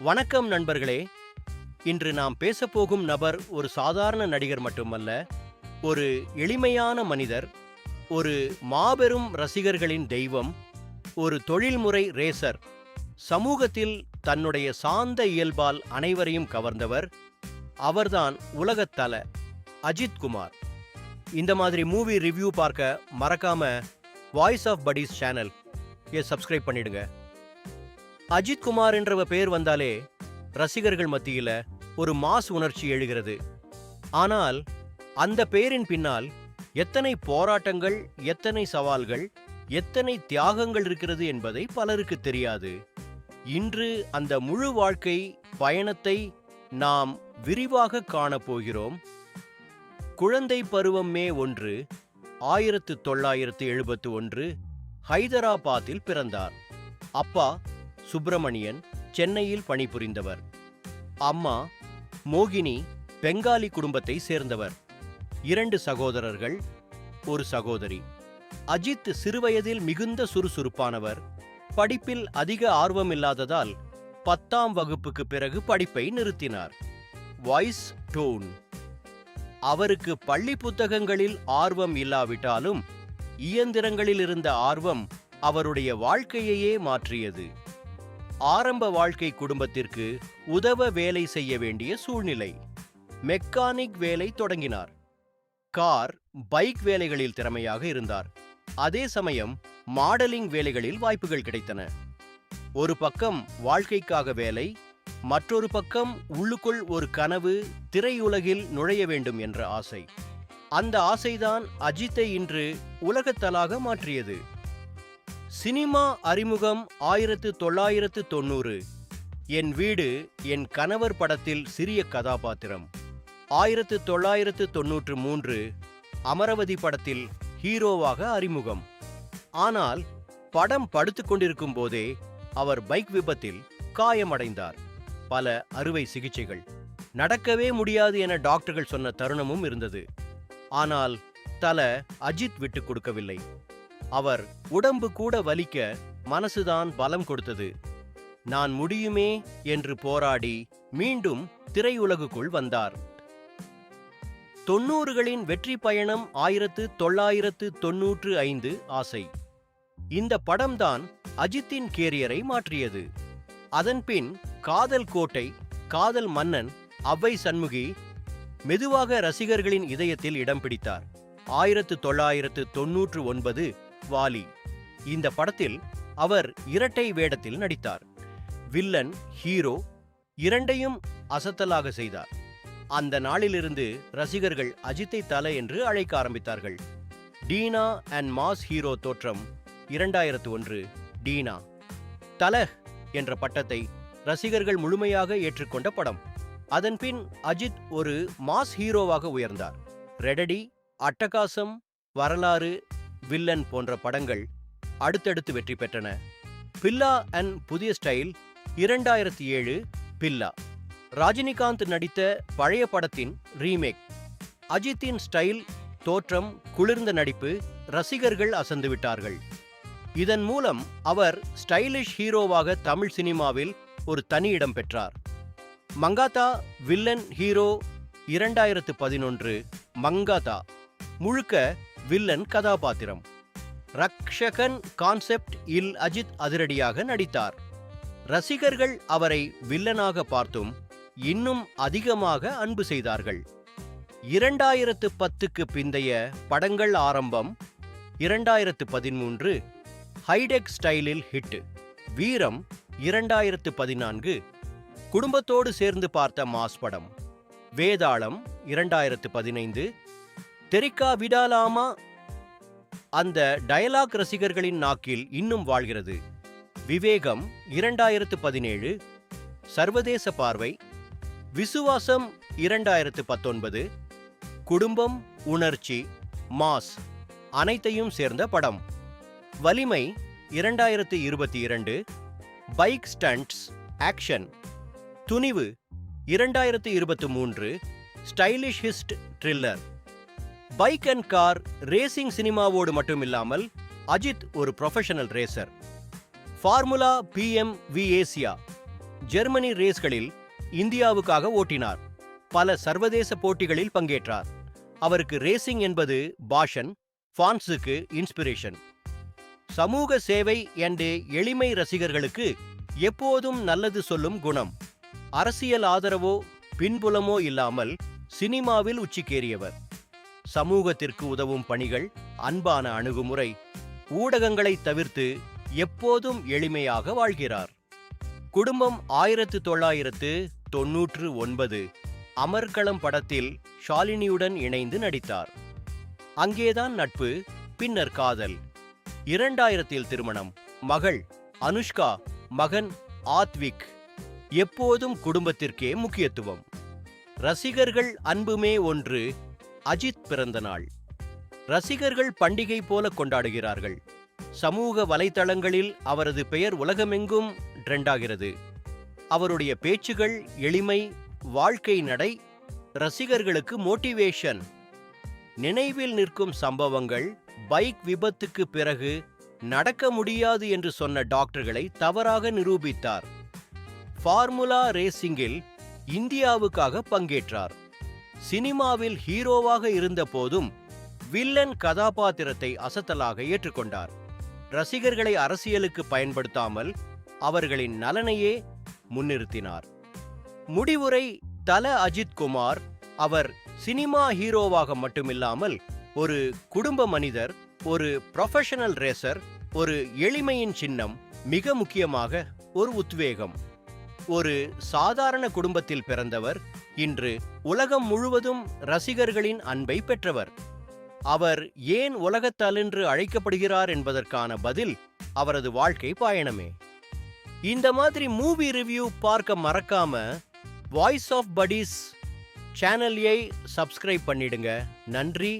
வணக்கம் நண்பர்களே. இன்று நாம் பேசப்போகும் நபர் ஒரு சாதாரண நடிகர் மட்டுமல்ல ஒரு எளிமையான மனிதர் ஒரு மாபெரும் ரசிகர்களின் தெய்வம் ஒரு தொழில்முறை ரேசர் சமூகத்தில் தன்னுடைய சாந்த இயல்பால் அனைவரையும் கவர்ந்தவர் அவர்தான் உலகத்தல அஜித் குமார். இந்த மாதிரி மூவி ரிவ்யூ பார்க்க மறக்காம வாய்ஸ் ஆஃப் படிஸ் சேனல் ஏ சப்ஸ்கிரைப் பண்ணிடுங்க. அஜித் குமார் என்றவ பேர் வந்தாலே ரசிகர்கள் மத்தியில ஒரு மாஸ் உணர்ச்சி எழுகிறது. ஆனால் அந்த பேரின் பின்னால் எத்தனை போராட்டங்கள் எத்தனை சவால்கள் எத்தனை தியாகங்கள் இருக்கிறது என்பதை பலருக்கு தெரியாது. இன்று அந்த முழு வாழ்க்கை பயணத்தை நாம் விரிவாக காணப்போகிறோம். குழந்தை பருவம் மே ஒன்று ஆயிரத்து தொள்ளாயிரத்து எழுபத்து ஒன்று ஹைதராபாத்தில் பிறந்தார். அப்பா சுப்பிரமணியன் சென்னையில் பணிபுரிந்தவர். அம்மா மோகினி பெங்காலி குடும்பத்தை சேர்ந்தவர். இரண்டு சகோதரர்கள் ஒரு சகோதரி. அஜித் சிறுவயதில் மிகுந்த சுறுசுறுப்பானவர். படிப்பில் அதிக ஆர்வமில்லாததால் பத்தாம் வகுப்புக்கு பிறகு படிப்பை நிறுத்தினார். Voice tone. அவருக்கு பள்ளி புத்தகங்களில் ஆர்வம் இல்லாவிட்டாலும் இயந்திரங்களில் இருந்த ஆர்வம் அவருடைய வாழ்க்கையையே மாற்றியது. ஆரம்ப வாழ்க்கை குடும்பத்திற்கு உதவ வேலை செய்ய வேண்டிய சூழ்நிலை. மெக்கானிக் வேலை தொடங்கினார். கார் பைக் வேலைகளில் திறமையாக இருந்தார். அதே சமயம் மாடலிங் வேலைகளில் வாய்ப்புகள் கிடைத்தன. ஒரு பக்கம் வாழ்க்கைக்காக வேலை மற்றொரு பக்கம் உள்ளுக்குள் ஒரு கனவு திரையுலகில் நுழைய வேண்டும் என்ற ஆசை. அந்த ஆசைதான் அஜித்தை இன்று உலகத்தலாக மாற்றியது. சினிமா அறிமுகம் ஆயிரத்து தொள்ளாயிரத்து தொண்ணூறு. என் வீடு என் கணவர் படத்தில் சிறிய கதாபாத்திரம். ஆயிரத்து தொள்ளாயிரத்து தொன்னூற்று மூன்று அமரவதி படத்தில் ஹீரோவாக அறிமுகம். ஆனால் படம் படுத்து கொண்டிருக்கும் போதே அவர் பைக் விபத்தில் காயமடைந்தார். பல அறுவை சிகிச்சைகள். நடக்கவே முடியாது என டாக்டர்கள் சொன்ன தருணமும் இருந்தது. ஆனால் தல அஜித் விட்டுக் கொடுக்கவில்லை. அவர் உடம்பு கூட வலிக்க மனசுதான் பலம் கொடுத்தது. நான் முடியுமே என்று போராடி மீண்டும் திரையுலகுக்குள் வந்தார். தொண்ணூறுகளின் வெற்றி பயணம் ஆயிரத்து தொள்ளாயிரத்து தொன்னூற்று ஐந்து ஆசை. இந்த படம்தான் அஜித்தின் கேரியரை மாற்றியது. அதன்பின் காதல் கோட்டை காதல் மன்னன் அவ்வை சண்முகி மெதுவாக ரசிகர்களின் இதயத்தில் இடம் பிடித்தார். ஆயிரத்து தொள்ளாயிரத்து தொன்னூற்று ஒன்பது வாலி. இந்த படத்தில் அவர் இரட்டை வேடத்தில் நடித்தார். வில்லன் ஹீரோ இரண்டையும் அசத்தலாக செய்தார். அந்த நாளிலிருந்து ரசிகர்கள் அஜித்தை தலை என்று அழைக்க ஆரம்பித்தார்கள். டீனா அண்ட் மாஸ் ஹீரோ தோற்றம் இரண்டாயிரத்து ஒன்று டீனா. தல என்ற பட்டத்தை ரசிகர்கள் முழுமையாக ஏற்றுக்கொண்ட படம். அதன்பின் அஜித் ஒரு மாஸ் ஹீரோவாக உயர்ந்தார். ரெடடி அட்டகாசம் வரலாறு வில்லன் போன்ற படங்கள் அடுத்தடுத்து வெற்றி பெற்றன. பில்லா அண்ட் புதிய ஸ்டைல் இரண்டாயிரத்தி ஏழு பில்லா. ரஜினிகாந்த் நடித்த பழைய படத்தின் ரீமேக். அஜித்தின் ஸ்டைல் தோற்றம் குளிர்ந்த நடிப்பு ரசிகர்கள் அசந்து விட்டார்கள். இதன் மூலம் அவர் ஸ்டைலிஷ் ஹீரோவாக தமிழ் சினிமாவில் ஒரு தனி இடம் பெற்றார். மங்காத்தா வில்லன் ஹீரோ இரண்டாயிரத்து பதினொன்று மங்காத்தா. முழுக்க வில்லன் கதாபாத்திரம். ரக்ஷகன் கான்செப்ட் இல் அஜித் அதிரடியாக நடித்தார். ரசிகர்கள் அவரை வில்லனாக பார்த்தும் இன்னும் அதிகமாக அன்பு செய்தார்கள். இரண்டாயிரத்து பத்துக்கு பிந்தைய படங்கள் ஆரம்பம் இரண்டாயிரத்து பதிமூன்று ஹைடெக் ஸ்டைலில் ஹிட். வீரம் இரண்டாயிரத்து பதினான்கு குடும்பத்தோடு சேர்ந்து பார்த்த மாஸ் படம். வேதாளம் இரண்டாயிரத்து பதினைந்து. தெரிக்கா விடாலாமா அந்த டயலாக் ரசிகர்களின் நாக்கில் இன்னும் வாழ்கிறது. விவேகம் இரண்டாயிரத்து பதினேழு. சர்வதேச பார்வை விசுவாசம் இரண்டாயிரத்து பத்தொன்பது. குடும்பம் உணர்ச்சி மாஸ் அனைத்தையும் சேர்ந்த படம். வலிமை இரண்டாயிரத்து இருபத்தி இரண்டு. Bike stunts action. துணிவு இரண்டாயிரத்து இருபத்து மூன்று. Stylish heist thriller. Bike and car racing சினிமாவோடு மட்டுமில்லாமல் அஜித் ஒரு ப்ரொஃபஷனல் ரேசர் ஃபார்முலா பிஎம் வி ஏசியா ஜெர்மனி ரேஸ்களில் இந்தியாவுக்காக ஓட்டினார். பல சர்வதேச போட்டிகளில் பங்கேற்றார். அவருக்கு ரேசிங் என்பது பாஷன் ஃபான்ஸுக்கு இன்ஸ்பிரேஷன் சமூக சேவை என்று எளிமை ரசிகர்களுக்கு எப்போதும் நல்லது சொல்லும் குணம். அரசியல் ஆதரவோ பின்புலமோ இல்லாமல் சினிமாவில் உச்சிக்கேறியவர். சமூகத்திற்கு உதவும் பணிகள் அன்பான அணுகுமுறை ஊடகங்களை தவிர்த்து எப்போதும் எளிமையாக வாழ்கிறார். குடும்பம் ஆயிரத்து தொள்ளாயிரத்து தொன்னூற்று ஒன்பது அமர்க்களம் படத்தில் ஷாலினியுடன் இணைந்து நடித்தார். அங்கேதான் நட்பு பின்னர் காதல். இரண்டாயிரத்தில் திருமணம். மகள் அனுஷ்கா. மகன் ஆத்விக். எப்போதும் குடும்பத்திற்கே முக்கியத்துவம். ரசிகர்கள் அன்புமே ஒன்று அஜித் பிறந்த நாள். ரசிகர்கள் பண்டிகை போல கொண்டாடுகிறார்கள். சமூக வலைதளங்களில் அவரது பெயர் உலகமெங்கும் ட்ரெண்டாகிறது. அவருடைய பேச்சுகள் எளிமை வாழ்க்கை நடை ரசிகர்களுக்கு மோட்டிவேஷன். நினைவில் நிற்கும் சம்பவங்கள் பைக் விபத்துக்கு பிறகு நடக்க முடியாது என்று சொன்ன டாக்டர்களை தவறாக நிரூபித்தார். ஃபார்முலா ரேசிங்கில் இந்தியாவுக்காக பங்கேற்றார். சினிமாவில் ஹீரோவாக இருந்த போதும் வில்லன் கதாபாத்திரத்தை அசத்தலாக ஏற்றுக்கொண்டார். ரசிகர்களை அரசியலுக்கு பயன்படுத்தாமல் அவர்களின் நலனையே முன்னிறுத்தினார். முடிவுரை தல அஜித் குமார் அவர் சினிமா ஹீரோவாக மட்டுமில்லாமல் ஒரு குடும்ப மனிதர் ஒரு ப்ரொஃபஷனல் ரேசர் ஒரு எளிமையின் சின்னம் மிக முக்கியமாக ஒரு உத்வேகம். ஒரு சாதாரண குடும்பத்தில் பிறந்தவர் இன்று உலகம் முழுவதும் ரசிகர்களின் அன்பை பெற்றவர். அவர் ஏன் உலகத்தலென்று அழைக்கப்படுகிறார் என்பதற்கான பதில் அவரது வாழ்க்கை பயணமே. இந்த மாதிரி மூவி ரிவ்யூ பார்க்க மறக்காம வாய்ஸ் ஆஃப் படிஸ் சேனலையை சப்ஸ்கிரைப் பண்ணிடுங்க. நன்றி